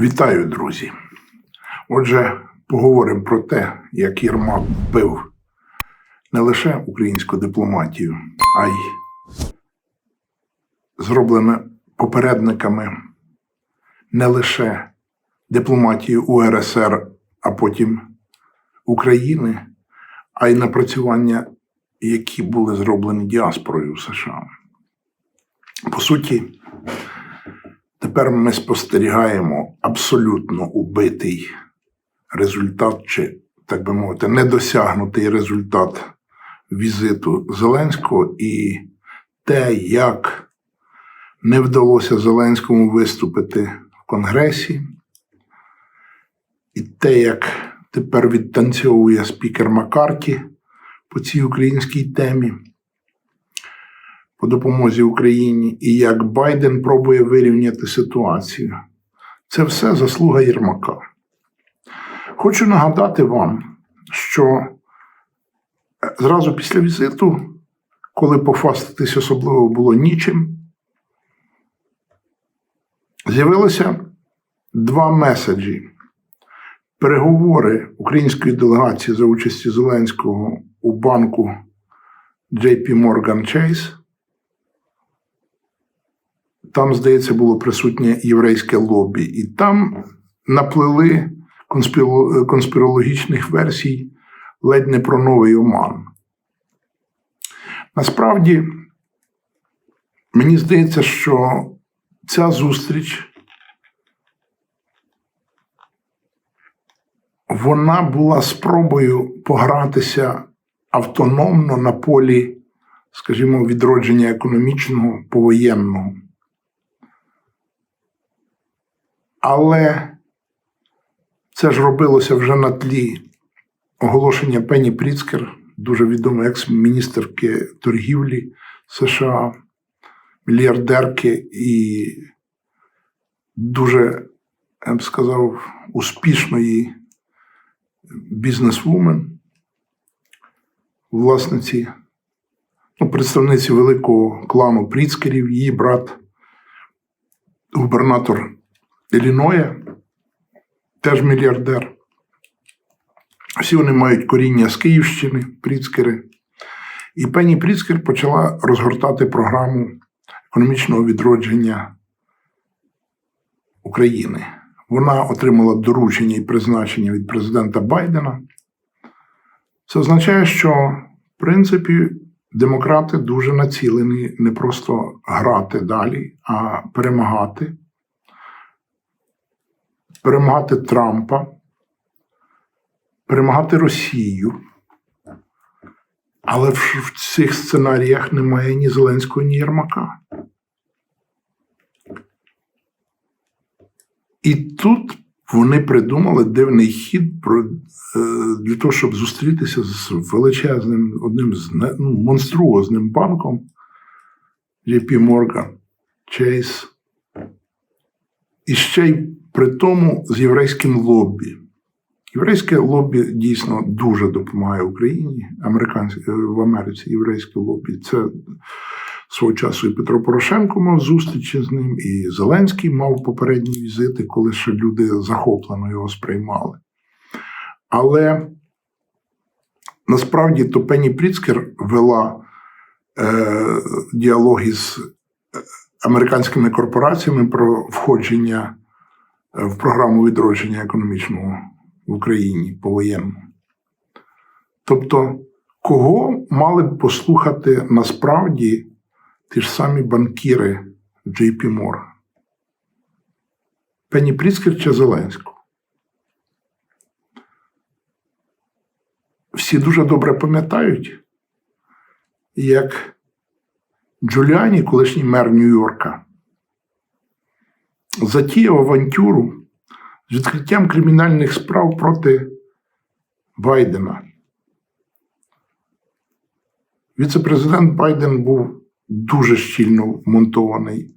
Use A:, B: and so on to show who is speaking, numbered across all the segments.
A: Вітаю, друзі. Отже, поговоримо про те, як Єрмак бив не лише українську дипломатію, а й зроблене попередниками не лише дипломатію УРСР, а потім України, а й напрацювання, які були зроблені діаспорою в США. По суті, Тепер ми спостерігаємо абсолютно убитий результат, чи, так би мовити, недосягнутий результат візиту Зеленського. І те, як не вдалося Зеленському виступити в Конгресі, і те, як тепер відтанцьовує спікер Маккарті по цій українській темі по допомозі Україні і як Байден пробує вирівняти ситуацію. Це все заслуга Єрмака. Хочу нагадати вам, що зразу після візиту, коли пофаститись особливо було нічим, з'явилося два меседжі. Переговори української делегації за участі Зеленського у банку JP Morgan Chase там, здається, було присутнє єврейське лобі, і там наплили конспірологічних версій ледь не про новий Оман. Насправді, мені здається, що ця зустріч вона була спробою погратися автономно на полі, скажімо, відродження економічного повоєнного. Але це ж робилося вже на тлі оголошення Пенні Пріцкер, дуже відомої екс-міністерки торгівлі США, мільярдерки і дуже, я б сказав, успішної бізнесвумен, власниці, ну, представниці великого клану Пріцкерів, її брат, губернатор Ілліноя, теж мільярдер. Всі вони мають коріння з Київщини, Пріцкери. І пані Пріцкер почала розгортати програму економічного відродження України. Вона отримала доручення і призначення від президента Байдена. Це означає, що, в принципі, демократи дуже націлені не просто грати далі, а перемагати перемагати Трампа, перемагати Росію. Але в, цих сценаріях немає ні Зеленського, ні Єрмака. І тут вони придумали дивний хід про, е, для того, щоб зустрітися з величезним одним з ну, монструозним банком JP Morgan Chase. І ще й при тому з єврейським лобі. Єврейське лобі дійсно дуже допомагає Україні, в Америці єврейське лобі. Це свого часу і Петро Порошенко мав зустрічі з ним, і Зеленський мав попередні візити, коли ще люди захоплено його сприймали. Але насправді то Пенні Пріцкер вела е, діалоги з американськими корпораціями про входження е, в програму відродження економічного в Україні повоєнну. Тобто, кого мали б послухати насправді ті ж самі банкіри JP Morgan? Пенні Пріцкер чи Зеленського? Всі дуже добре пам'ятають, як Джуліані, колишній мер Нью-Йорка, затіяв авантюру з відкриттям кримінальних справ проти Байдена. Віце-президент Байден був дуже щільно вмонтований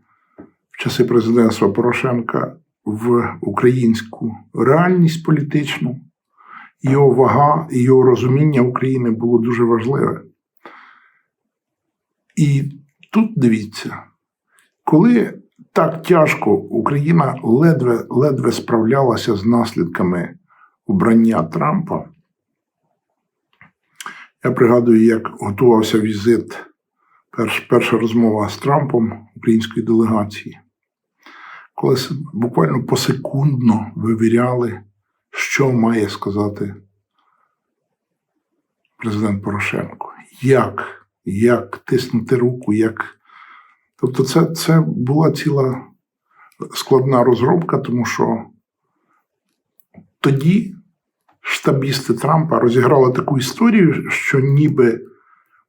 A: в часи президентства Порошенка в українську реальність політичну. Його вага і його розуміння України було дуже важливе. І тут дивіться, коли так тяжко Україна ледве, ледве справлялася з наслідками обрання Трампа. Я пригадую, як готувався візит, перш, перша розмова з Трампом української делегації, коли буквально посекундно вивіряли, що має сказати президент Порошенко. Як, як тиснути руку, як. Тобто, це, це була ціла складна розробка, тому що тоді штабісти Трампа розіграли таку історію, що ніби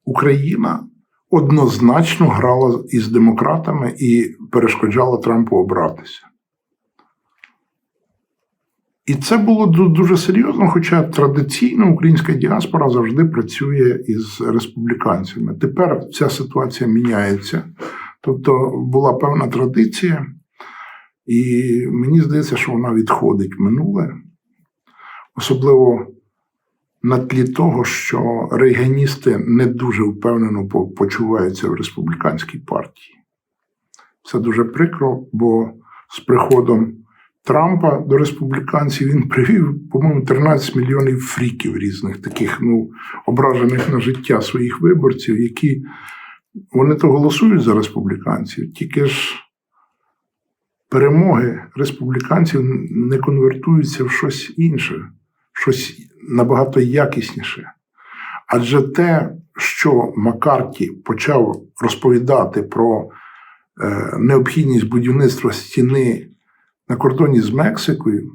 A: Україна однозначно грала із демократами і перешкоджала Трампу обратися. І це було дуже серйозно, хоча традиційно українська діаспора завжди працює із республіканцями. Тепер ця ситуація міняється. Тобто була певна традиція, і мені здається, що вона відходить в минуле, особливо на тлі того, що рейганісти не дуже впевнено почуваються в республіканській партії. Це дуже прикро, бо з приходом Трампа до республіканців він привів, по-моєму, 13 мільйонів фріків різних, таких ну, ображених на життя своїх виборців, які вони то голосують за республіканців, тільки ж перемоги республіканців не конвертуються в щось інше, щось набагато якісніше. Адже те, що Маккарті почав розповідати про е, необхідність будівництва стіни на кордоні з Мексикою,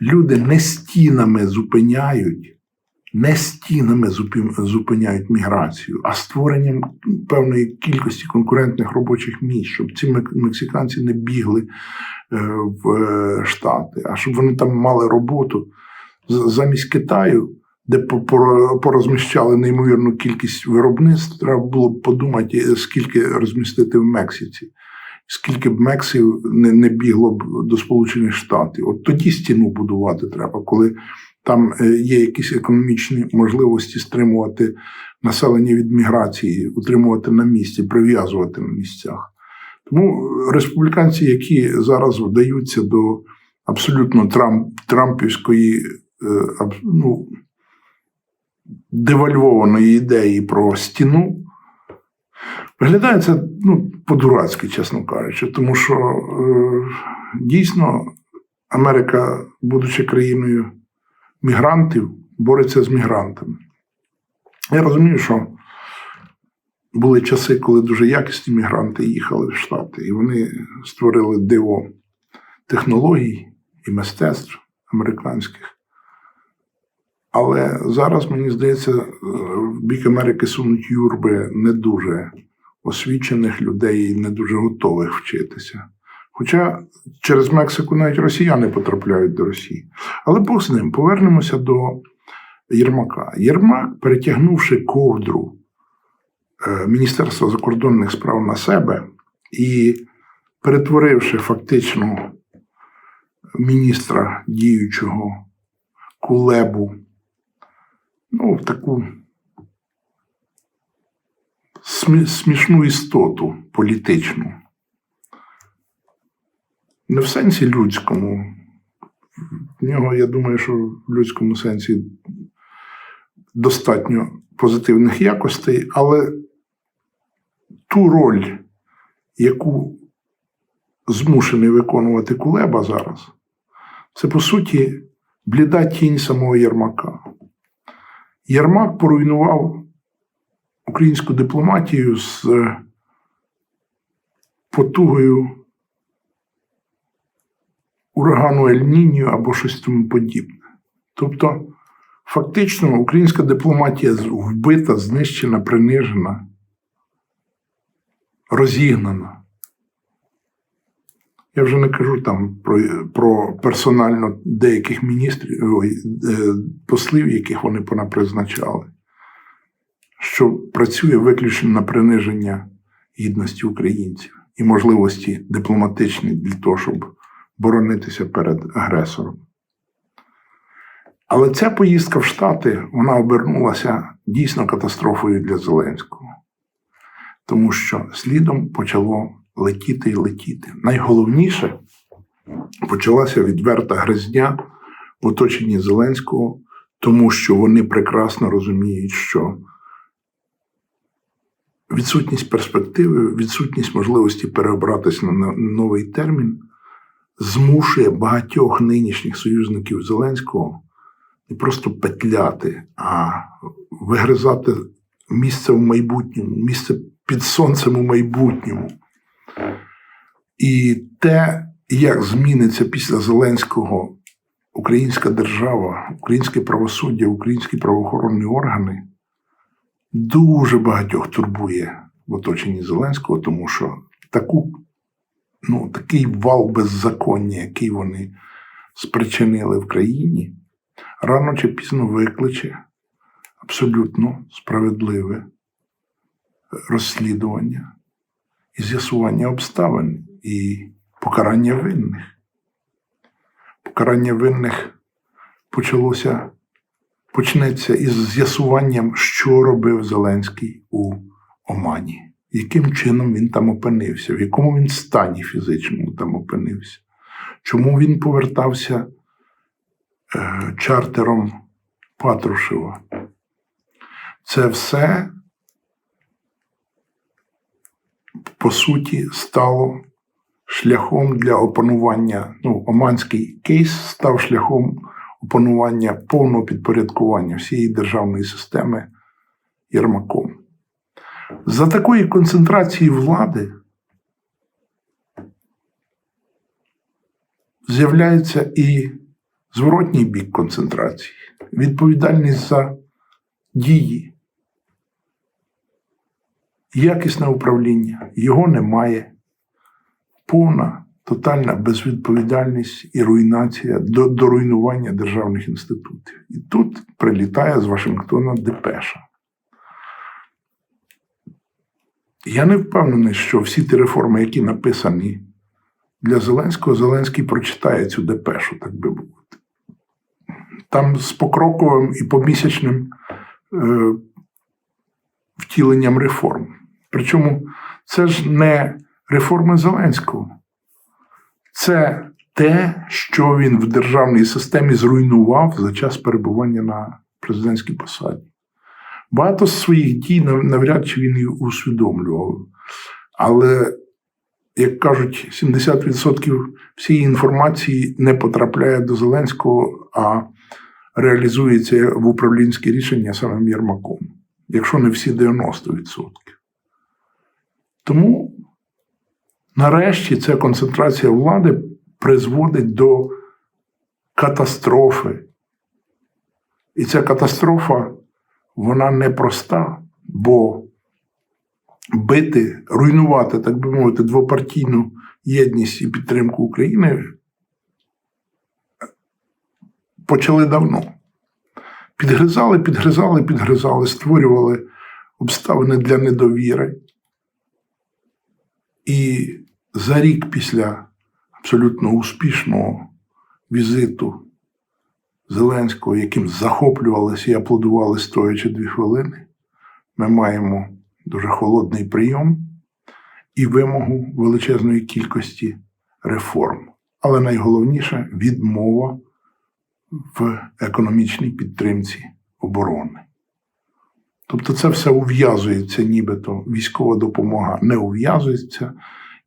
A: люди не стінами зупиняють, не стінами зупиняють міграцію, а створенням певної кількості конкурентних робочих місць, щоб ці мексиканці не бігли е, в е, Штати, а щоб вони там мали роботу замість Китаю. Де порозміщали неймовірну кількість виробництв, треба було б подумати, скільки розмістити в Мексиці, скільки б Мексів не, не бігло б до Сполучених Штатів. От тоді стіну будувати треба, коли там е, є якісь економічні можливості стримувати населення від міграції, утримувати на місці, прив'язувати на місцях. Тому республіканці, які зараз вдаються до абсолютно трамп, трампівської е, ну, девальвованої ідеї про стіну, виглядає це ну, по-дурацьки, чесно кажучи, тому що е, дійсно Америка, будучи країною мігрантів, бореться з мігрантами. Я розумію, що були часи, коли дуже якісні мігранти їхали в Штати, і вони створили диво технологій і мистецтв американських. Але зараз, мені здається, в бік Америки сунуть юрби не дуже освічених людей не дуже готових вчитися. Хоча через Мексику навіть росіяни потрапляють до Росії. Але Бог з ним, повернемося до Єрмака. Єрмак, перетягнувши ковдру е, Міністерства закордонних справ на себе і перетворивши фактично міністра діючого Кулебу ну, в таку смішну істоту політичну. Не в сенсі людському. В нього, я думаю, що в людському сенсі достатньо позитивних якостей, але ту роль, яку змушений виконувати Кулеба зараз, це по суті бліда тінь самого Єрмака. Єрмак поруйнував українську дипломатію з потугою урагану Ель-Ніньо або щось тому подібне. Тобто, фактично, українська дипломатія вбита, знищена, принижена, розігнана. Я вже не кажу там про, про персонально деяких міністрів, ой, е, послів, яких вони понапризначали, що працює виключно на приниження гідності українців і можливості дипломатичні для того, щоб боронитися перед агресором. Але ця поїздка в Штати вона обернулася дійсно катастрофою для Зеленського, тому що слідом почало летіти і летіти. Найголовніше почалася відверта гризня в оточенні Зеленського, тому що вони прекрасно розуміють, що відсутність перспективи, відсутність можливості переобратися на новий термін змушує багатьох нинішніх союзників Зеленського не просто петляти, а вигризати місце в майбутньому, місце під сонцем у майбутньому. І те, як зміниться після Зеленського українська держава, українське правосуддя, українські правоохоронні органи, дуже багатьох турбує в оточенні Зеленського, тому що таку, ну, такий вал беззаконня, який вони спричинили в країні, рано чи пізно викличе абсолютно справедливе розслідування і з'ясування обставин і покарання винних. Покарання винних почалося, почнеться із з'ясуванням, що робив Зеленський у Омані, яким чином він там опинився, в якому він стані фізичному там опинився, чому він повертався е, чартером Патрушева. Це все, по суті, стало шляхом для опанування. Ну, Оманський кейс став шляхом опанування повного підпорядкування всієї державної системи Єрмаком. За такої концентрації влади з'являється і зворотній бік концентрації, відповідальність за дії, якісне управління, його немає, повна тотальна безвідповідальність і руйнація до, до руйнування державних інститутів. І тут прилітає з Вашингтона Депеша. Я не впевнений, що всі ті реформи, які написані для Зеленського, Зеленський прочитає цю депешу, так би мовити. Там з покроковим і помісячним е, втіленням реформ. Причому це ж не реформи Зеленського, це те, що він в державній системі зруйнував за час перебування на президентській посаді. Багато своїх дій навряд чи він і усвідомлював. Але, як кажуть, 70% всієї інформації не потрапляє до Зеленського, а реалізується в управлінські рішення самим Єрмаком, якщо не всі 90%. Тому, нарешті, ця концентрація влади призводить до катастрофи. І ця катастрофа вона непроста, бо бити, руйнувати, так би мовити, двопартійну єдність і підтримку України почали давно. Підгризали, підгризали, підгризали, створювали обставини для недовіри. І за рік після абсолютно успішного візиту Зеленського, яким захоплювалися і аплодували стоячи дві хвилини, ми маємо дуже холодний прийом і вимогу величезної кількості реформ. Але найголовніше відмова в економічній підтримці оборони. Тобто це все ув'язується, нібито військова допомога не ув'язується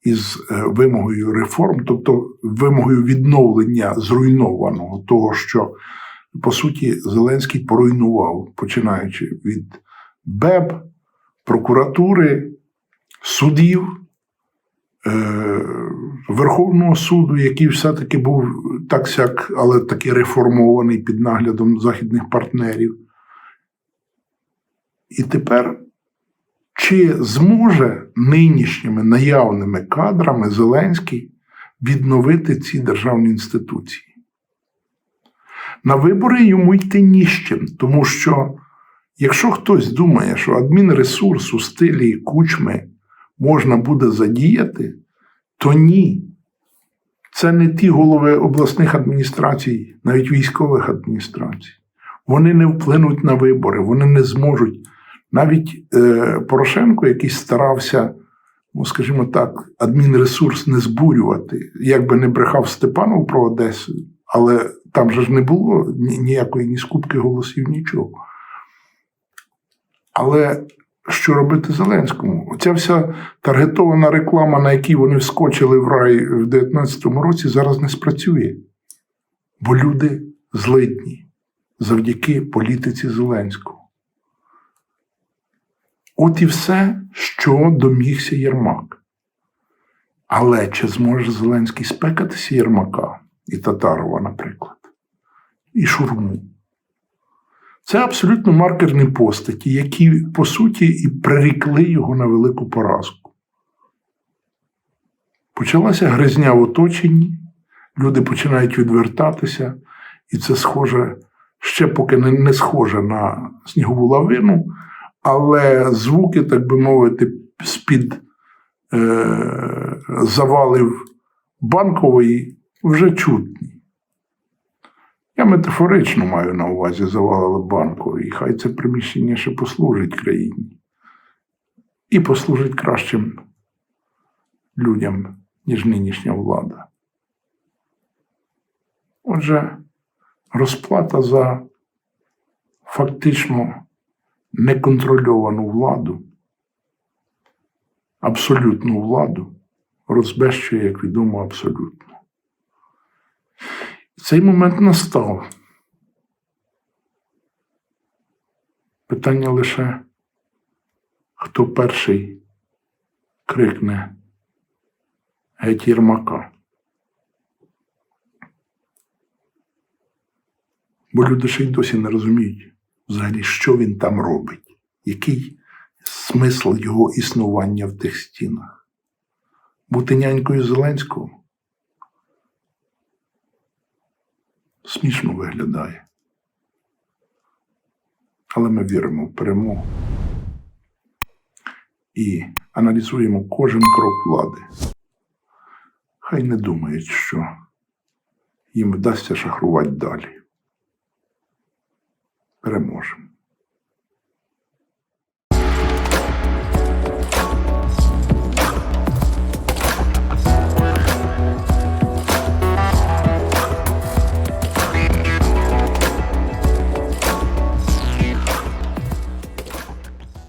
A: із е, вимогою реформ, тобто вимогою відновлення зруйнованого того, що по суті Зеленський поруйнував, починаючи від БЕБ, прокуратури, судів. Е, Верховного суду, який все-таки був так сяк, але таки реформований під наглядом західних партнерів. І тепер чи зможе нинішніми наявними кадрами Зеленський відновити ці державні інституції? На вибори йому йти ні чим, тому що якщо хтось думає, що адмінресурс у стилі кучми можна буде задіяти, то ні. Це не ті голови обласних адміністрацій, навіть військових адміністрацій. Вони не вплинуть на вибори, вони не зможуть. Навіть е, Порошенко, який старався ну, скажімо так, адмінресурс не збурювати. Як би не брехав Степанов про Одесу, але там же ж не було ніякої ні скупки голосів, нічого. Але що робити Зеленському? Оця вся таргетована реклама, на якій вони вскочили в рай в 2019 році, зараз не спрацює. Бо люди злидні завдяки політиці Зеленського. От і все, що домігся Єрмак. Але чи зможе Зеленський спекатися Єрмака і Татарова, наприклад, і Шурму? Це абсолютно маркерні постаті, які, по суті, і прирікли його на велику поразку. Почалася гризня в оточенні, люди починають відвертатися, і це схоже, ще поки не, схоже на снігову лавину, але звуки, так би мовити, з-під е, завалів банкової вже чутні. Я метафорично маю на увазі завалили банкової. Хай це приміщення ще послужить країні. І послужить кращим людям, ніж нинішня влада. Отже, розплата за фактично неконтрольовану владу, абсолютну владу, розбещує, як відомо, абсолютно. Цей момент настав. Питання лише, хто перший крикне геть Єрмака. Бо люди ще й досі не розуміють взагалі, що він там робить, який смисл його існування в тих стінах. Бути нянькою Зеленського смішно виглядає. Але ми віримо в перемогу і аналізуємо кожен крок влади. Хай не думають, що їм вдасться шахрувати далі.